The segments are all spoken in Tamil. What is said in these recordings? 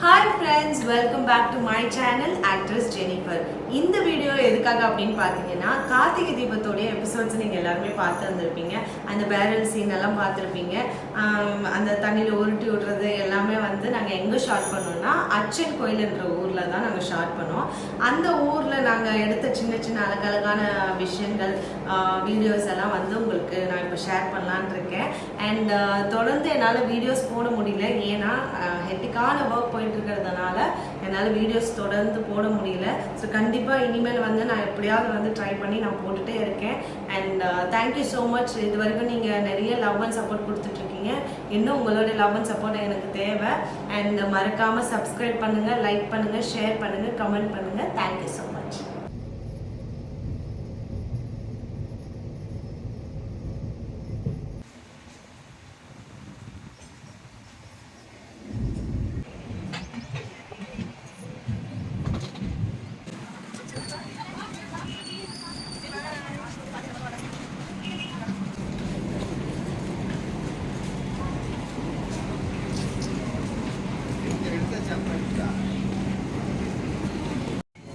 Hi. Hi friends welcome back to my channel actress Jennifer இந்த வீடியோ எதுக்காக அப்படின்னு பார்த்தீங்கன்னா கார்த்திகை தீபத்தோடைய எபிசோட்ஸ் நீங்கள் எல்லாருமே பார்த்து வந்திருப்பீங்க. அந்த பேரல் சீன் எல்லாம் பார்த்துருப்பீங்க. அந்த தண்ணியில் உருட்டி விடுறது எல்லாமே வந்து நாங்கள் எங்கே ஷார்ட் பண்ணோம்னா அச்சன் கோயில்ன்ற ஊரில் தான் நாங்கள் ஷார்ட் பண்ணோம். அந்த ஊரில் நாங்கள் எடுத்த சின்ன சின்ன அழகழகான விஷயங்கள் வீடியோஸ் எல்லாம் வந்து உங்களுக்கு நான் இப்போ ஷேர் பண்ணலான்னு இருக்கேன். அண்ட் தொடர்ந்து என்னால் வீடியோஸ் போட முடியல. ஏன்னா ஹெட்டிக்கான ஒர்க் போயிட்டு இருக்கிறதுனால என்னால் வீடியோஸ் தொடர்ந்து போட முடியல. ஸோ கண்டிப்பாக இனிமேல் வந்து நான் எப்படியாவது வந்து ட்ரை பண்ணி நான் போட்டுட்டே இருக்கேன். அண்ட் தேங்க்யூ ஸோ மச் இது வரைக்கும் நீங்கள் நிறைய லவ் அண்ட் சப்போர்ட் கொடுத்துட்ருக்கீங்க. இன்னும் உங்களோட லவ் அண்ட் சப்போர்ட் எனக்கு தேவை. அண்ட் மறக்காமல் சப்ஸ்கிரைப் பண்ணுங்கள் லைக் பண்ணுங்கள் ஷேர் பண்ணுங்கள் கமெண்ட் பண்ணுங்கள் தேங்க்யூ ஸோ மச்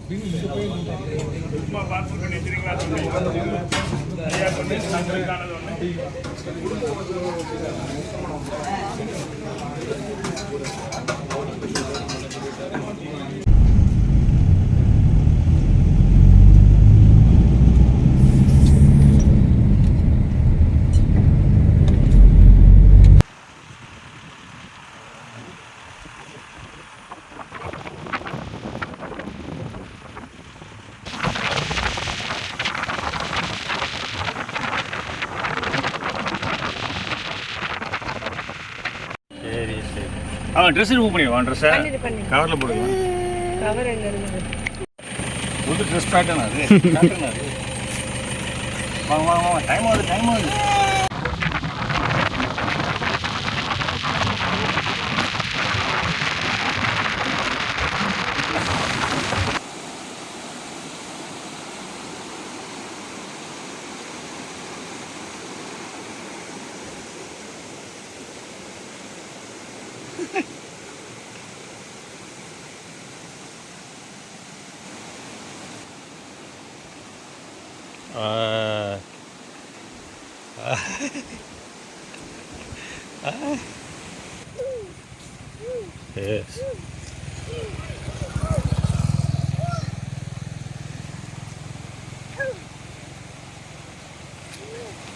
சும்மா பார்த்து பண்ணி வச்சிருக்கீங்களா அவன் ட்ரெஸ் ரிமூவ் பண்ணிடுவான் ட்ரெஸ்ஸை கவரில் போடுங்க. கவர் எங்கே இருக்குது புது ட்ரெஸ் பேட்டர்ன் அது பேட்டர்ன் அது. வாங்க வாங்க வாங்க. டைம் ஆகுது டைம் ஆகுது. Yes.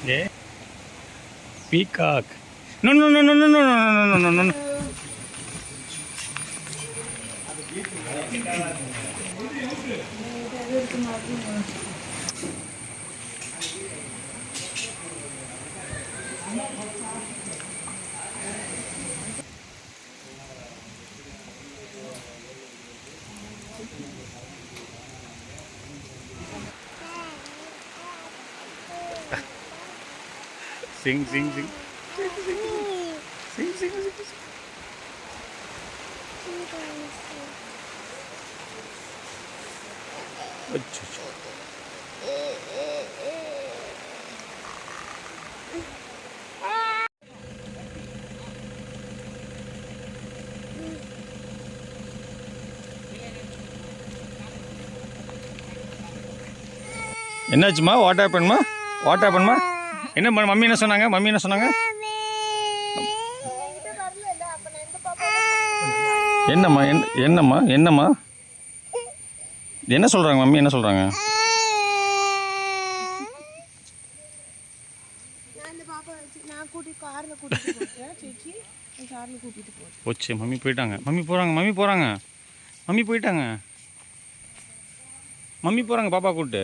Yeah. Peacock. No, no, no, no, no, no, no, no, no, no, no. Sing, sing, sing. Sing, sing, sing, sing. sing, sing. அச்சோ. என்னாச்சுமா வாட் ஹேப்பன்மா வாட் ஹேப்பன்மா என்ன மம்மி என்ன சொன்னாங்க? மம்மி என்ன சொன்னாங்க? என்னம்மா என் என்னம்மா என்னம்மா? என்ன சொல்கிறாங்க மம்மி? என்ன சொல்கிறாங்க போச்சு மம்மி போயிட்டாங்க. மம்மி போகிறாங்க மம்மி போகிறாங்க மம்மி போயிட்டாங்க. மம்மி போகிறாங்க பாப்பா கூப்பிட்டு.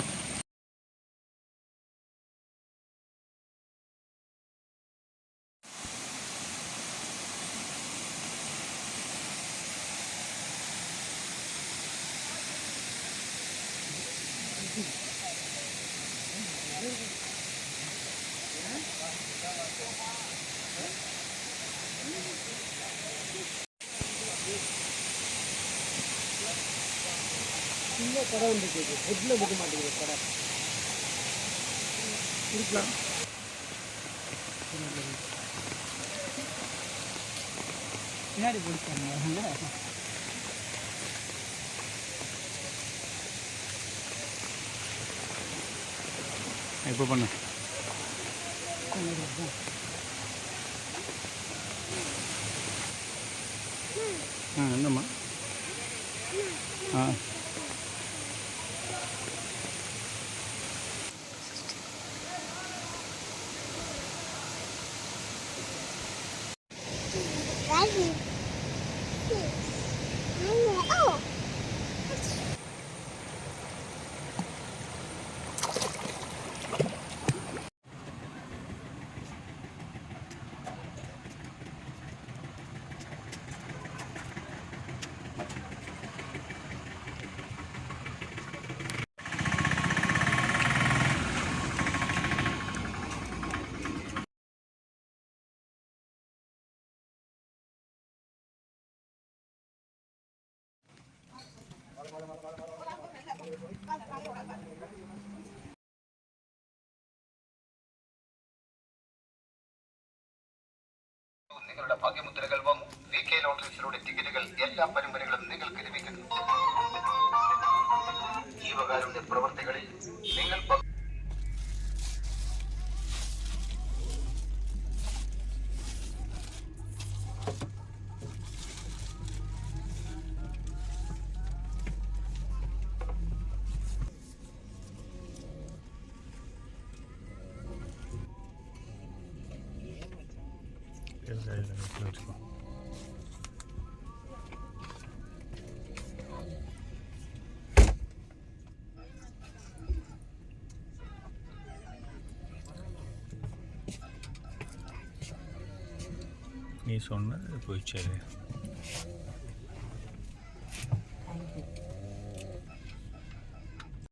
கடை வந்துருக்கு ஹெட்டில் போக மாட்டேங்குது கடை. இருக்கலாம். பின்னாடி போயிட்டாங்க இப்போ பண்ணு. നിങ്ങളുടെ ഭാഗ്യമുദ്രകൾ വാങ്ങും വി കെ ലോട്ടറീസിലൂടെ ടിക്കറ്റുകൾ എല്ലാ പരമ്പരകളും നിങ്ങൾക്ക് ലഭിക്കുന്നു. ജീവകാരുണ്യ പ്രവർത്തികളിൽ നിങ്ങൾ Elleyelim Atletico. Neyse onları içeriye.